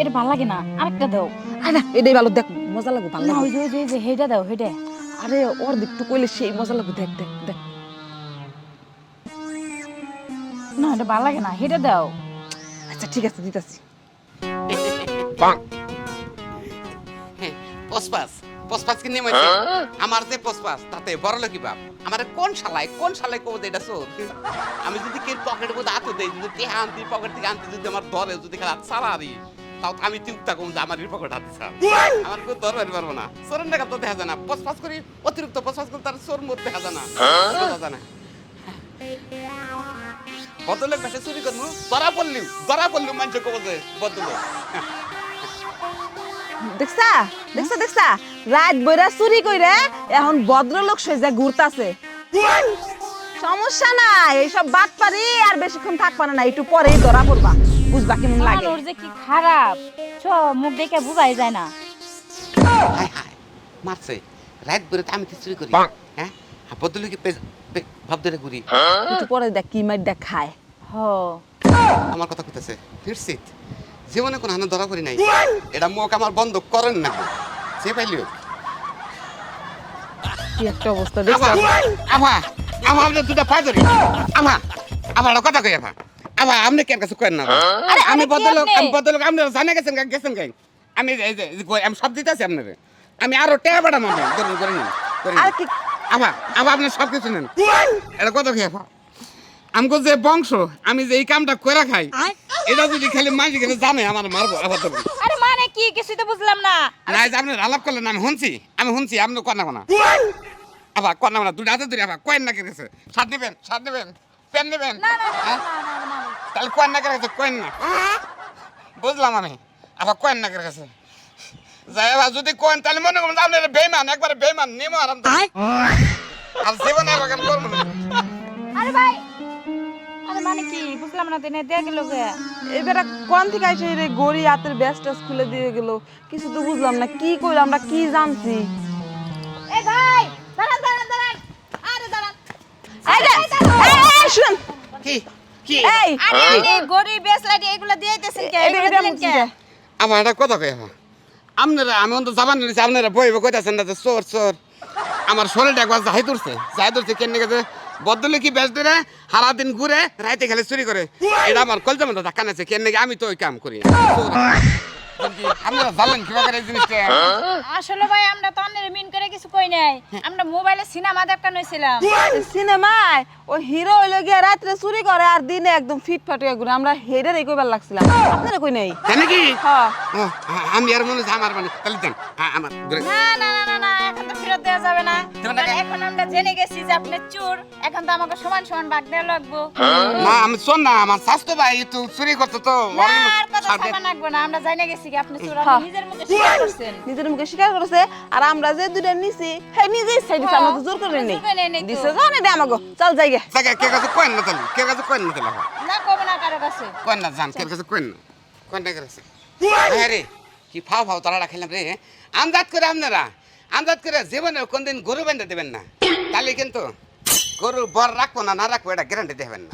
এটা ভালো লাগে না। আরেকটা দাও। আরে এটাই ভালো দেখ মজা লাগবে ভালো না ওই যে ওই যে, হেটা দাও হেটা আরে ওর দিকটু কইলে সেই মজা লাগবে দেখ দেখ দেখ। না এটা ভালো লাগে না হেটা দাও। আচ্ছা ঠিক আছে দিতাছি। পসপাস পসপাস কি নেমেছে আমার যে পসপাস তাতে বড় লোকি বাপ আমার কোন শালাই কোন শালাই কবো এটা চোর আমি যদি কে পকেটের মধ্যে হাতে দেই যদি আনতি পকেট থেকে আনতে যদি আমার ধরে যদি খেলা সারা দিই তাও তো আমি চিন্তা কম যে আমার পকেট হাতে আমার কেউ ধরতে পারব না। চোরের টাকা তো দেখা যায় না। পসপাস করি অতিরিক্ত পসপাস করে তার চোর মধ্যে দেখা যায় না। বদলের কাছে চুরি করব। ধরা পড়লিও ধরা পড়লিও মানুষ কবো যে বদলে দেখছা দেখছা দেখছা। রাত বইরা চুরি কইরা এখন ভদ্রলোক সেজে ঘুরতাছে। সমস্যা নাই এইসব বাদ পারি আর বেশিক্ষণ থাকবা না একটু পরেই ধরা পড়বা। বুঝবা কেমন লাগে? মানুষ যে কি খারাপ ছ মুখ দেখে বুঝাই যায় না। হাই হাই মারছে। রাত বেরো আমি তো চুরি করি। হ্যাঁ? বদলে কি ভাব ধরে ঘুরি। একটু পরে দেখ কি মার দেখ খায় হ। আমার কথা কইতাছে ফিরছি জীবনে কোনো হানা ধরা করি নাই। এটা মুখ আমার বন্ধ করেন না। সে পাইলিও কি একটা অবস্থা দেখছা? আমা আভা আপনি দুটা পাই ধরি। আভা একটা কথা কই আভা আভা আপনি কেন কাছে করেন না? আরে, আমি আরে, কি বদলোক আপনি? আমি বদলোক আপনি জানে গেছেন গেছেন গাই আমি এই যে আমি সব দিতেছি আপনারে। আমি আরও টেয়া বাড়াম আমি। ধরুন করে নিন। আর কি? আভা আভা আপনি সব কিছু নেন। এটা কত খেয়ে আমগো যে বংশ আমি যে এই কামটা করে খাই এটা যদি খালি মাঝি গেলে জানে আমার মারবো আবার তো আরে মানে কি? কিছুই তো বুঝলাম না। না এই যে আপনি আলাপ করলেন আমি শুনছি আমি শুনছি আপনি কন্যা কোনা আবার কন্যা কোনা দুটো হাতে ধরে আবার কয়েন না কেটেছে। শার্ট নেবেন শার্ট নেবেন পেন নেবেন না না না, হ্যাঁ? তাহলে কয়েন না কেটেছে কয়েন না। বুঝলাম আমি। আবার কয়েন না কেটেছে যাই আবার যদি কয়েন তাহলে মনে করুন আপনি বেইমান একবারে বেইমান নেমো আরাম। আর জীবনে কেন করব না। আরে ভাই আরে মানে কি? বুঝলাম না দিনে দিয়ে গেল এবারে কোন থেকে এসে রে গড়ি হাতের ব্যাস খুলে দিয়ে গেল? কিছু তো বুঝলাম না কি কইলাম আমরা কি জানছি? এ ভাই দাঁড়ান দাঁড়ান দাঁড়ান। আরে দাঁড়ান। এই যে, এই, এই, শুন। কি? কি? এই এই গরিব বেসলাইট এগুলো দিয়ে দিতেছেন কে? এটা- এগুলো এটা দিলেন কে? আমার একটা কথা কই আমার আপনারা আমি অন্ত জাবান নিয়েছি আপনারা কইতাছেন না যে চোর চোর। আমার শরীরটা একবার যাই তুলছে যাই তুলছে কেন গেছে বদলে কি বেশ ধরে সারা দিন ঘুরে রাইতে খেলে চুরি করে। এটা আমার কলজা মতো ধাক্কা নাছে কেন নাকি আমি তো ওই কাম করি আপনারা জানেন কি করে এই জিনিসটা আসলে ভাই আমরা তো অন্যের মিন করে কিছু কই নাই। আমরা মোবাইলে সিনেমা দেখা নইছিলাম। সিনেমায় ও হিরো হইল গিয়া রাত্রে চুরি করে আর দিনে একদম ফিট ফাট হয়ে ঘুরে। আমরা হেডের কইবার লাগছিলাম। আপনারা কই নাই? নাকি? হ্যাঁ। আমি আর মনে আমার মানে তাহলে দেন আমার না না না না ফেরত দেওয়া যাবে না। কারণ এখন আমরা জেনে গেছি যে আপনি চোর। এখন তো আমাকে সমান সমান ভাগ দেওয়া লাগবো। না আমি শোন না আমার স্বাস্থ্য ভাই তো চুরি করতে তো না আর কথা সামনে রাখব না আমরা জানে গেছি কি আপনি চোর আপনি হ্যাঁ। নিজের মুখে স্বীকার করছেন। নিজের মুখে স্বীকার করেছে আর আমরা যে দুইটা নিছি হ্যাঁ নিজেই সাইড দিছে আমরা তো জোর করে নেই দিছে জানে দে আমাগো চল যাই গে। জায়গা কে কাছে কয়েন না তাহলে কে কাছে কয়েন না তাহলে না কবে না কারও কাছে। না জান কে কাছে না? না কাছে? হ্যাঁ রে কি ফাও ফাও তারা খেলাম রে। আন্দাজ করে আপনারা আন্দাজ করে জীবনে কোনদিন গরু বেঁধে দেবেন না। তাহলে কিন্তু গরু বর রাখব না না রাখব, এটা গ্যারান্টি দেবেন না।